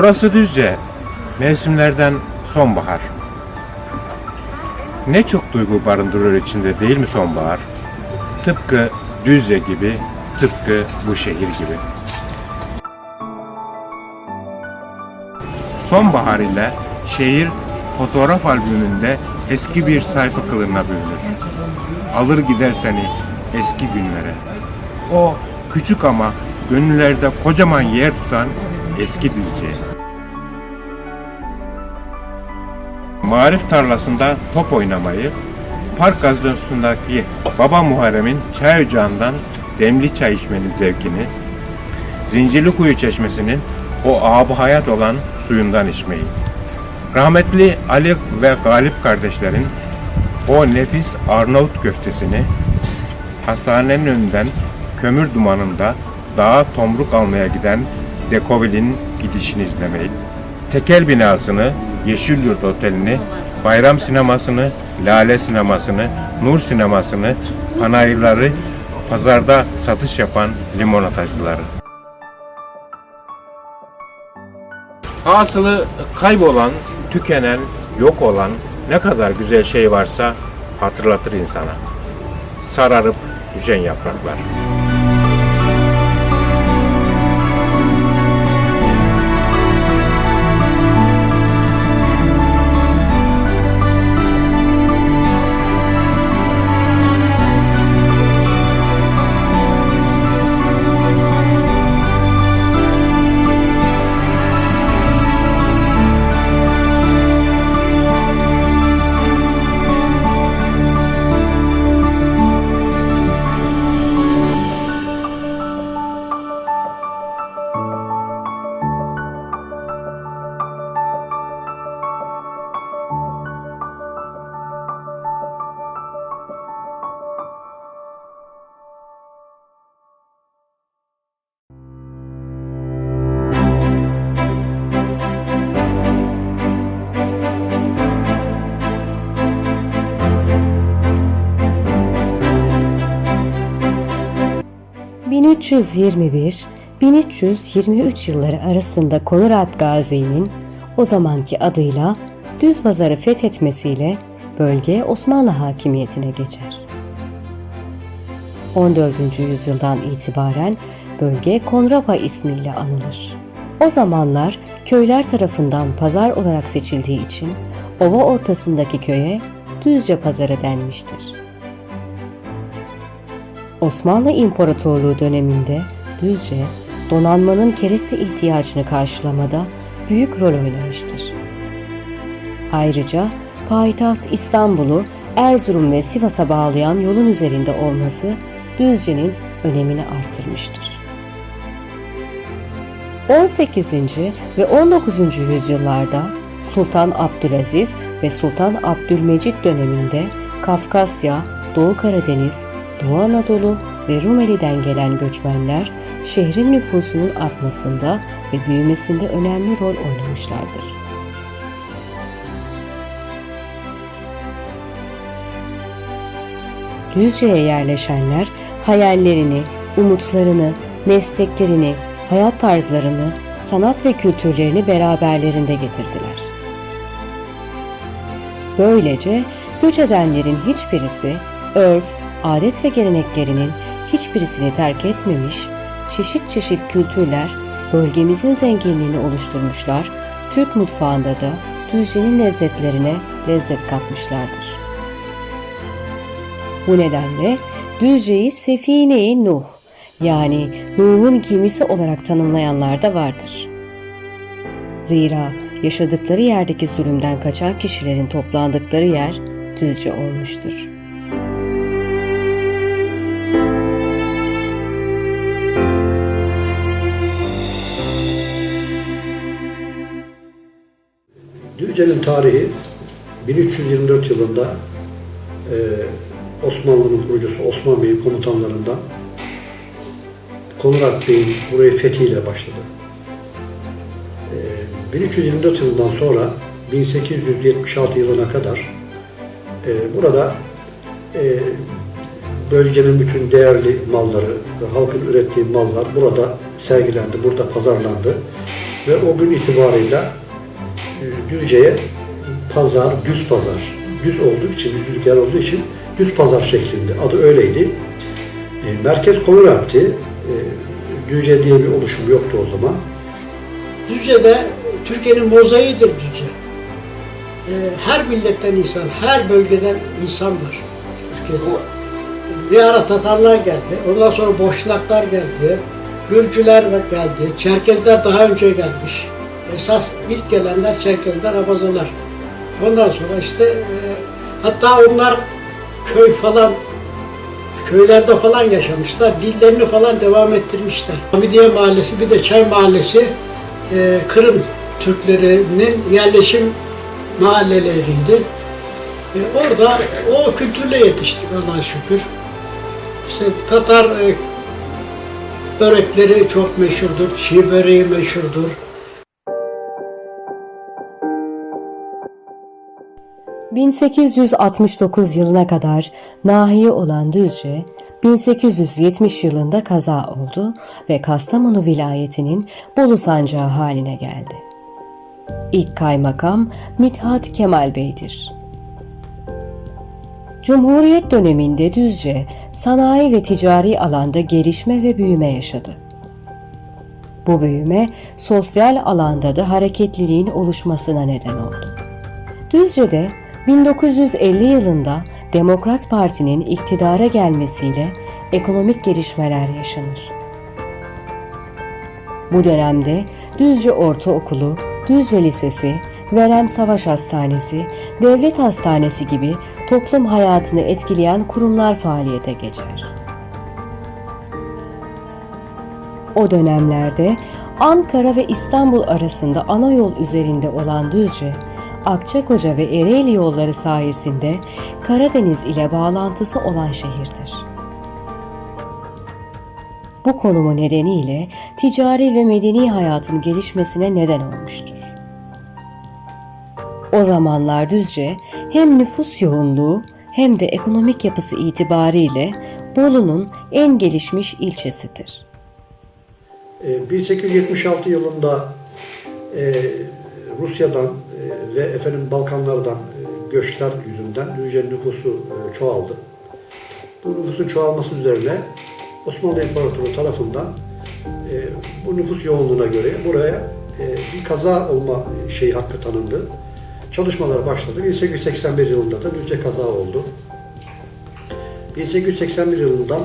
Burası Düzce. Mevsimlerden sonbahar. Ne çok duygu barındırıyor içinde değil mi sonbahar? Tıpkı Düzce gibi, tıpkı bu şehir gibi. Sonbahar ile şehir fotoğraf albümünde eski bir sayfa kılığına bürünür. Alır gider seni eski günlere. O küçük ama gönüllerde kocaman yer tutan eski Düzce. Marif tarlasında top oynamayı, park gazinosundaki Baba Muharrem'in çay ocağından demli çay içmenin zevkini, Zincirli Kuyu Çeşmesi'nin o abu hayat olan suyundan içmeyi, rahmetli Ali ve Galip kardeşlerin o nefis Arnavut köftesini, hastanenin önünden kömür dumanında dağa tomruk almaya giden Dekovil'in gidişini izlemeyi, tekel binasını, Yeşilyurt Oteli'ni, Bayram Sinemasını, Lale Sinemasını, Nur Sinemasını, panayırları, pazarda satış yapan limonatacıları. Hasılı kaybolan, tükenen, yok olan ne kadar güzel şey varsa hatırlatır insana. Sararıp düşen yapraklar. ...1321-1323 yılları arasında Konrad Gazi'nin o zamanki adıyla Düz Pazarı fethetmesiyle bölge Osmanlı hakimiyetine geçer. 14. yüzyıldan itibaren bölge Konrapa ismiyle anılır. O zamanlar köyler tarafından pazar olarak seçildiği için ova ortasındaki köye Düzce Pazarı denmiştir. Osmanlı İmparatorluğu döneminde Düzce, donanmanın kereste ihtiyacını karşılamada büyük rol oynamıştır. Ayrıca payitaht İstanbul'u Erzurum ve Sivas'a bağlayan yolun üzerinde olması Düzce'nin önemini artırmıştır. 18. ve 19. yüzyıllarda Sultan Abdülaziz ve Sultan Abdülmecit döneminde Kafkasya, Doğu Karadeniz, Doğu Anadolu ve Rumeli'den gelen göçmenler şehrin nüfusunun artmasında ve büyümesinde önemli rol oynamışlardır. Düzce'ye yerleşenler hayallerini, umutlarını, mesleklerini, hayat tarzlarını, sanat ve kültürlerini beraberlerinde getirdiler. Böylece göç edenlerin hiçbirisi örf, adet ve geleneklerinin hiçbirisini terk etmemiş, çeşit çeşit kültürler bölgemizin zenginliğini oluşturmuşlar, Türk mutfağında da Düzce'nin lezzetlerine lezzet katmışlardır. Bu nedenle Düzce'yi Sefine-i Nuh yani Nuh'un gemisi olarak tanımlayanlar da vardır. Zira yaşadıkları yerdeki zulümden kaçan kişilerin toplandıkları yer Düzce olmuştur. Düzce'nin tarihi 1324 yılında e, Osmanlı'nın kurucusu Osman Bey'in komutanlarından Konrad Bey'in burayı fethiyle başladı. E, 1324 yılından sonra 1876 yılına kadar e, burada e, bölgenin bütün değerli malları ve halkın ürettiği mallar burada sergilendi, burada pazarlandı. Ve o gün itibarıyla Düzce'ye pazar, düz pazar, düz olduğu için, düzlük yer olduğu için düz pazar şeklinde adı öyleydi. E, Merkez Komünal'ti. E, Düzce diye bir oluşum yoktu o zaman. Düzce'de Türkiye'nin mozaiğidir Düzce. Ee, her milletten insan, her bölgeden insan var Türkiye'de. Bir ara Tatarlar geldi, ondan sonra Boşnaklar geldi, Gürcüler geldi, Çerkezler daha önce gelmiş. Esas ilk gelenler Çerkezler, Abazalar. Ondan sonra işte e, hatta onlar köy falan köylerde falan yaşamışlar. Dillerini falan devam ettirmişler. Hamidiye Mahallesi bir de Çay Mahallesi e, Kırım Türklerinin yerleşim mahalleleriydi. E, orada o kültürle yetiştik Allah'a şükür. İşte Tatar e, börekleri çok meşhurdur. Çiğ böreği meşhurdur. 1869 yılına kadar nahiye olan Düzce, 1870 yılında kaza oldu ve Kastamonu vilayetinin Bolu sancağı haline geldi. İlk kaymakam Mithat Kemal Bey'dir. Cumhuriyet döneminde Düzce, sanayi ve ticari alanda gelişme ve büyüme yaşadı. Bu büyüme sosyal alanda da hareketliliğin oluşmasına neden oldu. Düzce'de 1950 yılında Demokrat Parti'nin iktidara gelmesiyle ekonomik gelişmeler yaşanır. Bu dönemde Düzce Ortaokulu, Düzce Lisesi, Verem Savaş Hastanesi, Devlet Hastanesi gibi toplum hayatını etkileyen kurumlar faaliyete geçer. O dönemlerde Ankara ve İstanbul arasında ana yol üzerinde olan Düzce, Akçakoca ve Ereğli yolları sayesinde Karadeniz ile bağlantısı olan şehirdir. Bu konumu nedeniyle ticari ve medeni hayatın gelişmesine neden olmuştur. O zamanlar Düzce hem nüfus yoğunluğu hem de ekonomik yapısı itibariyle Bolu'nun en gelişmiş ilçesidir. E, 1876 yılında e, Rusya'dan ve efendim Balkanlardan e, göçler yüzünden Düzce'nin nüfusu e, çoğaldı. Bu nüfusun çoğalması üzerine Osmanlı İmparatorluğu tarafından e, bu nüfus yoğunluğuna göre buraya bir kaza olma şeyi hakkı tanındı. Çalışmalar başladı. 1881 yılında da Düzce kaza oldu. 1881 yılından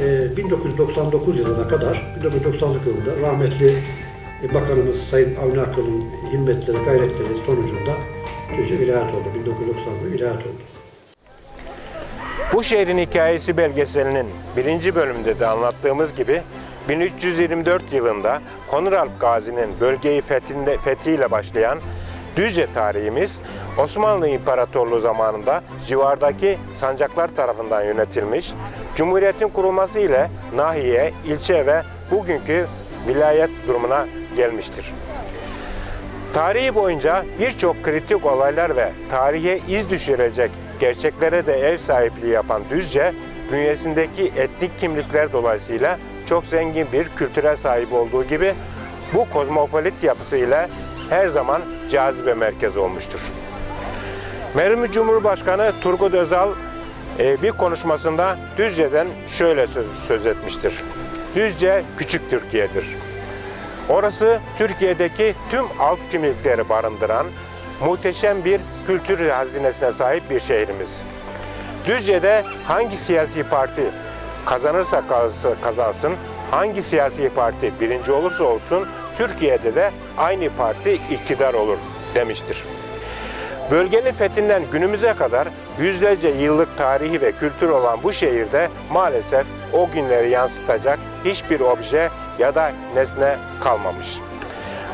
e, 1999 yılına kadar, 1999 yılında rahmetli Bakanımız Sayın Avni Akıl'ın himmetleri, gayretleri sonucunda Düzce vilayet oldu. 1991 vilayet oldu. Bu şehrin hikayesi belgeselinin birinci bölümünde de anlattığımız gibi 1324 yılında Konralp Gazi'nin bölgeyi fethinde, fethiyle başlayan Düzce tarihimiz Osmanlı İmparatorluğu zamanında civardaki sancaklar tarafından yönetilmiş, Cumhuriyet'in kurulması ile nahiye, ilçe ve bugünkü vilayet durumuna gelmiştir. Tarihi boyunca birçok kritik olaylar ve tarihe iz düşürecek gerçeklere de ev sahipliği yapan Düzce, bünyesindeki etnik kimlikler dolayısıyla çok zengin bir kültüre sahip olduğu gibi bu kozmopolit yapısıyla her zaman cazibe merkezi olmuştur. Merhum Cumhurbaşkanı Turgut Özal e, bir konuşmasında Düzce'den şöyle söz, söz etmiştir. Düzce küçük Türkiye'dir. Orası Türkiye'deki tüm alt kimlikleri barındıran muhteşem bir kültür hazinesine sahip bir şehrimiz. Düzce'de hangi siyasi parti kazanırsa kazansın, hangi siyasi parti birinci olursa olsun Türkiye'de de aynı parti iktidar olur demiştir. Bölgenin fethinden günümüze kadar yüzlerce yıllık tarihi ve kültür olan bu şehirde maalesef o günleri yansıtacak hiçbir obje ya da nesne kalmamış.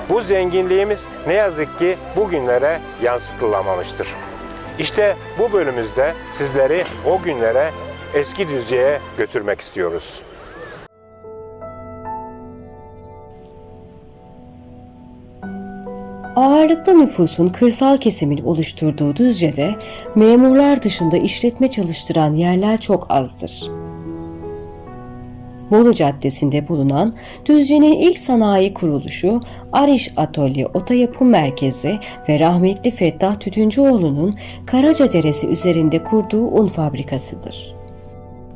Bu zenginliğimiz ne yazık ki bugünlere yansıtılamamıştır. İşte bu bölümümüzde sizleri o günlere eski Düzce'ye götürmek istiyoruz. Ağırlıklı nüfusun kırsal kesimin oluşturduğu Düzce'de memurlar dışında işletme çalıştıran yerler çok azdır. Bolu Caddesi'nde bulunan Düzce'nin ilk sanayi kuruluşu Ariş Atölye Ota Merkezi ve rahmetli Fettah Tütüncüoğlu'nun Karaca Deresi üzerinde kurduğu un fabrikasıdır.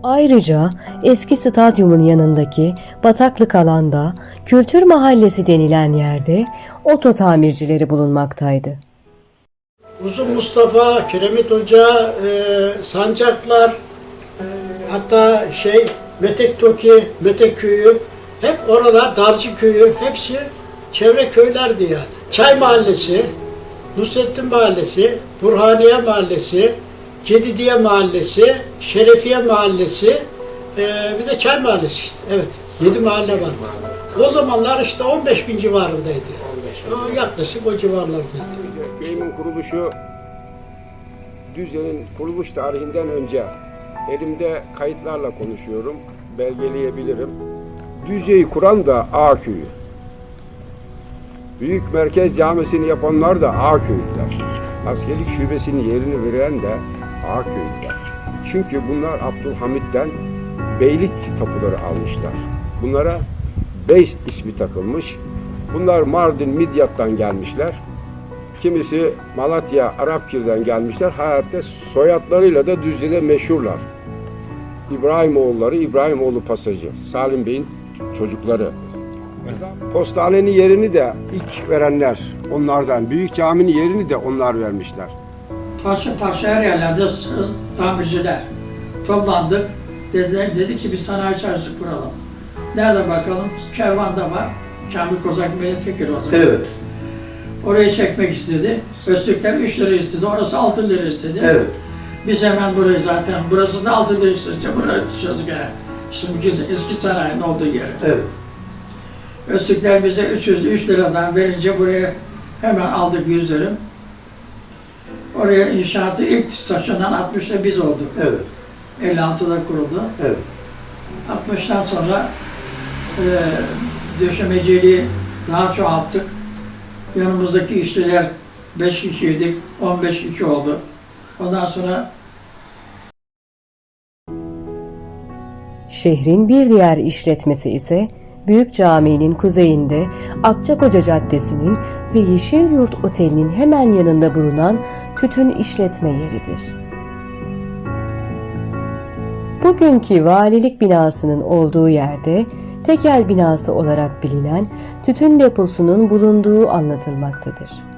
Ayrıca eski stadyumun yanındaki bataklık alanda Kültür Mahallesi denilen yerde oto tamircileri bulunmaktaydı. Uzun Mustafa, Kiremit Hoca, e, Sancaklar, e, hatta şey Metek Toki, Metek Köyü, hep oralar, Darcı Köyü, hepsi çevre köylerdi yani. Çay Mahallesi, Nusrettin Mahallesi, Burhaniye Mahallesi, Cedidiye Mahallesi, Şerefiye Mahallesi, e, bir de Çay Mahallesi işte. Evet, yedi mahalle var. O zamanlar işte 15 bin civarındaydı. O yaklaşık o civarlardaydı. Köyümün kuruluşu Düzce'nin kuruluş tarihinden önce elimde kayıtlarla konuşuyorum, belgeleyebilirim. Düzce'yi kuran da A köyü. Büyük Merkez Camisi'ni yapanlar da A köyüler. Askerlik şubesinin yerini veren de A köyüler. Çünkü bunlar Abdülhamit'ten beylik tapuları almışlar. Bunlara bey ismi takılmış. Bunlar Mardin, Midyat'tan gelmişler. Kimisi Malatya, Arapkir'den gelmişler. Hayatta soyadlarıyla da Düzce'de meşhurlar. İbrahimoğulları, İbrahimoğlu Pasajı, Salim Bey'in çocukları. Postanenin yerini de ilk verenler onlardan. Büyük caminin yerini de onlar vermişler. Parça parça her yerlerde tamirciler toplandık. Dedi, dedi ki bir sanayi çarşısı kuralım. Nerede bakalım? Kervan'da var. Kamil Kozak milletvekili o zaman. Evet, Orayı çekmek istedi. Öztürkler 3 lira istedi. Orası 6 lira istedi. evet. Biz hemen burayı zaten, burası da 6 lira istedi. Buraya düşüyoruz gene. Şimdiki eski sanayinin olduğu yere. Evet. Öztürkler bize 300, 3 liradan verince buraya hemen aldık 100 dönüm. Oraya inşaatı ilk taşınan 60'ta biz olduk. Evet. 56'da kuruldu. Evet. 60'tan sonra e, döşemeciliği daha çoğalttık. Yanımızdaki işçiler 5 kişiydik, 15 kişi oldu. Ondan sonra Şehrin bir diğer işletmesi ise Büyük Cami'nin kuzeyinde Akçakoca Caddesi'nin ve Yeşil Yurt Oteli'nin hemen yanında bulunan tütün işletme yeridir. Bugünkü valilik binasının olduğu yerde tekel binası olarak bilinen tütün deposunun bulunduğu anlatılmaktadır.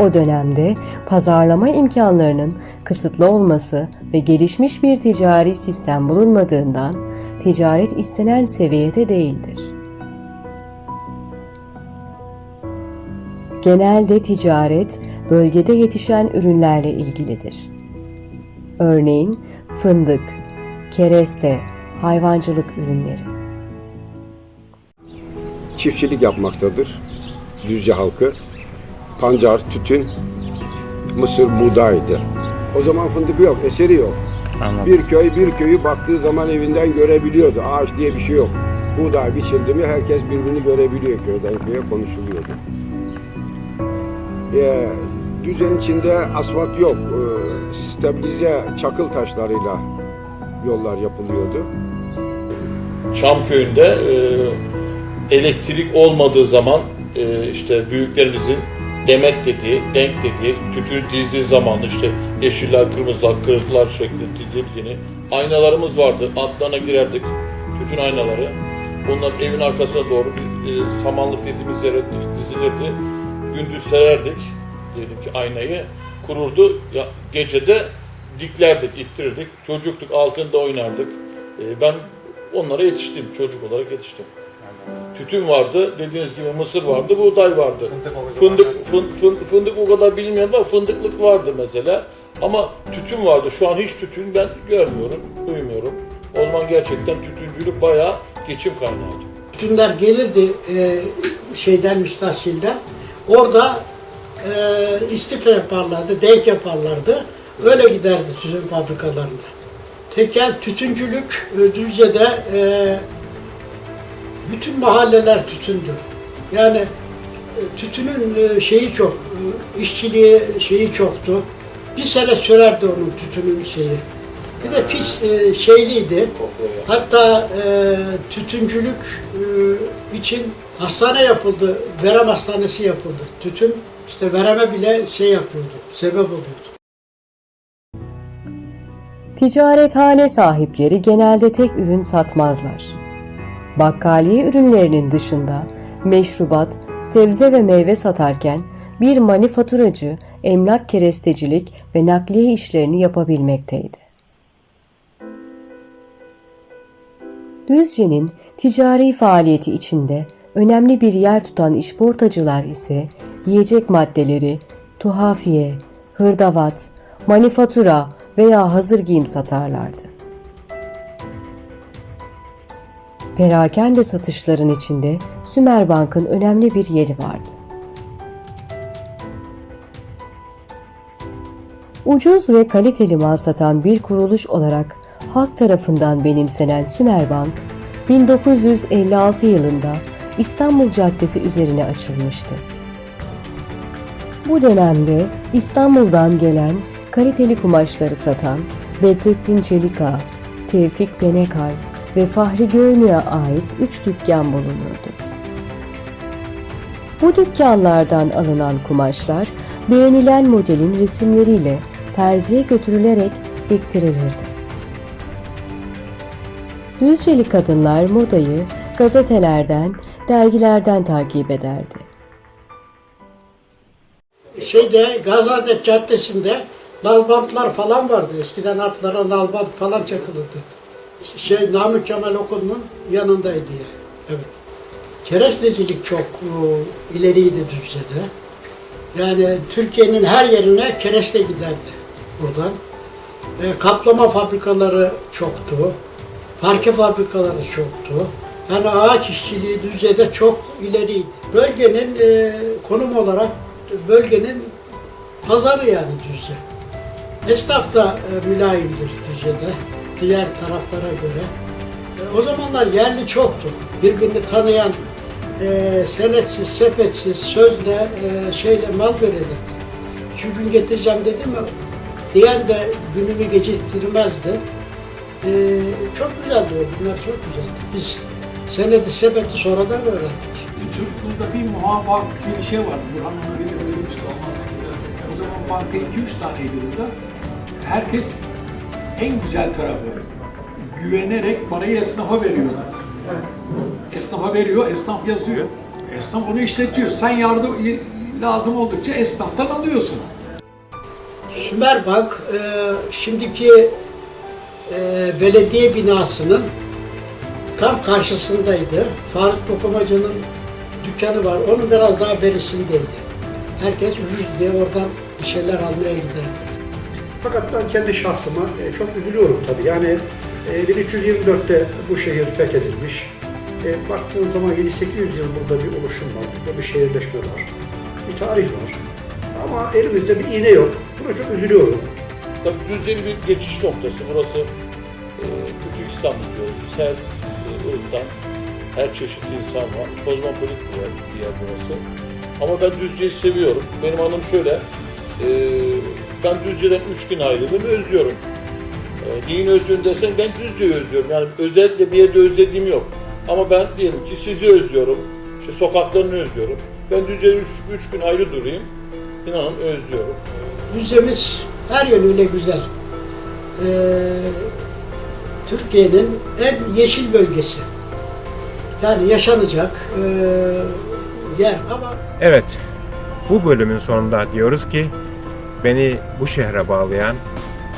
O dönemde pazarlama imkanlarının kısıtlı olması ve gelişmiş bir ticari sistem bulunmadığından ticaret istenen seviyede değildir. Genelde ticaret bölgede yetişen ürünlerle ilgilidir. Örneğin fındık, kereste, hayvancılık ürünleri. Çiftçilik yapmaktadır Düzce halkı. Pancar, tütün, mısır, buğdaydı. O zaman fındık yok, eseri yok. Bir köy bir köyü baktığı zaman evinden görebiliyordu. Ağaç diye bir şey yok. Buğday biçildi mi herkes birbirini görebiliyor köyden köye konuşuluyordu. Ee, düzen içinde asfalt yok. Ee, stabilize çakıl taşlarıyla yollar yapılıyordu. Çamköy'ünde e, elektrik olmadığı zaman e, işte büyüklerimizin demet dediği, denk dediği, tütün dizdiği zaman işte yeşiller, kırmızılar, kırıklar şeklinde dizdiğini aynalarımız vardı. Altlarına girerdik. Tütün aynaları. Onların evin arkasına doğru e, samanlık dediğimiz yere dizilirdi. Gündüz sererdik diyelim ki aynayı. Kururdu. Ya, gecede diklerdik, ittirirdik. Çocuktuk, altında oynardık. E, ben onlara yetiştim. Çocuk olarak yetiştim. Tütün vardı, dediğiniz gibi mısır vardı, buğday vardı. Fındık, fın- fın- fındık o kadar bilmiyorum ama fındıklık vardı mesela. Ama tütün vardı. Şu an hiç tütün ben görmüyorum, duymuyorum. O zaman gerçekten tütüncülük bayağı geçim kaynağıydı. Tütünler gelirdi e, şeyden müstahsilden. Orada e, istifa yaparlardı, denk yaparlardı. Öyle giderdi tütün fabrikalarında. Tekel tütüncülük e, Düzce'de e, bütün mahalleler tütündü. Yani e, tütünün e, şeyi çok, e, işçiliği şeyi çoktu. Bir sene sürerdi onun tütünün şeyi. Bir de pis şeyliydi. Hatta tütüncülük için hastane yapıldı. Verem hastanesi yapıldı. Tütün işte vereme bile şey yapıyordu. Sebep oluyordu. Ticarethane sahipleri genelde tek ürün satmazlar. Bakkaliye ürünlerinin dışında meşrubat, sebze ve meyve satarken bir manifaturacı emlak kerestecilik ve nakliye işlerini yapabilmekteydi. Düzce'nin ticari faaliyeti içinde önemli bir yer tutan işportacılar ise yiyecek maddeleri, tuhafiye, hırdavat, manifatura veya hazır giyim satarlardı. Perakende satışların içinde Sümerbank'ın önemli bir yeri vardı. Ucuz ve kaliteli mal satan bir kuruluş olarak halk tarafından benimsenen Sümerbank, 1956 yılında İstanbul Caddesi üzerine açılmıştı. Bu dönemde İstanbul'dan gelen kaliteli kumaşları satan Bedrettin Çelika, Tevfik Benekay ve Fahri Görmü'ye ait üç dükkan bulunurdu. Bu dükkanlardan alınan kumaşlar beğenilen modelin resimleriyle terziye götürülerek diktirilirdi. Düzceli kadınlar modayı gazetelerden, dergilerden takip ederdi. Şeyde Gaziantep Caddesi'nde nalbantlar falan vardı. Eskiden atlara nalbant falan çakılırdı. Şey Namık Kemal Okulu'nun yanındaydı yani. Evet. Kerestecilik çok e, ileriydi Düzce'de. Yani Türkiye'nin her yerine kereste giderdi buradan. E, kaplama fabrikaları çoktu. Parke fabrikaları çoktu. Yani ağaç işçiliği Düzce'de çok ileriydi. Bölgenin e, konum olarak bölgenin pazarı yani Düzce. Esnaf da e, mülayimdir Düzce'de. Diğer taraflara göre. E, o zamanlar yerli çoktu. Birbirini tanıyan e, senetsiz, sepetsiz, sözle, e, şeyle mal verirdi. Şu gün getireceğim dedi mi diyen de gününü geciktirmezdi. E, çok güzeldi o günler çok güzeldi. Biz senedi sepeti sonradan öğrendik. Çocukluğumda bir muhabbet diye bir şey vardı. Burhan onu bilir öğrenmişti olmaz. O zaman banka 2-3 taneydi burada. Herkes en güzel tarafı güvenerek parayı esnafa veriyordu. Esnafa veriyor, esnaf yazıyor. Esnaf onu işletiyor. Sen yardım lazım oldukça esnaftan alıyorsun. Sümerbank e, şimdiki e, belediye binasının tam karşısındaydı. Faruk Dokumacı'nın dükkanı var. Onun biraz daha berisindeydi. Herkes ucuz diye oradan bir şeyler almaya giderdi. Fakat ben kendi şahsıma e, çok üzülüyorum tabii. Yani e, 1324'te bu şehir fethedilmiş. E, baktığın zaman 7-800 yıl burada bir oluşum var, burada bir şehirleşme var, bir tarih var. Ama elimizde bir iğne yok. Buna çok üzülüyorum. Tabii Düzce'li bir geçiş noktası. Burası e, küçük İstanbul diyoruz. Her e, ırktan, her çeşit insan var. Kozmopolit bir yer, bir yer burası. Ama ben Düzce'yi seviyorum. Benim anım şöyle. e, ben Düzce'den üç gün ayrıldım, özlüyorum. E, neyin özlüyorum dersen ben Düzce'yi özlüyorum. Yani özellikle bir yerde özlediğim yok. Ama ben diyelim ki sizi özlüyorum. İşte sokaklarını özlüyorum. Ben Düzce'den üç, üç gün ayrı durayım. İnanın özlüyorum. Müzemiz her yönüyle güzel. Ee, Türkiye'nin en yeşil bölgesi. Yani yaşanacak e, yer ama Evet, bu bölümün sonunda diyoruz ki beni bu şehre bağlayan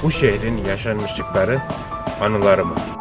bu şehrin yaşanmışlıkları, anıları var.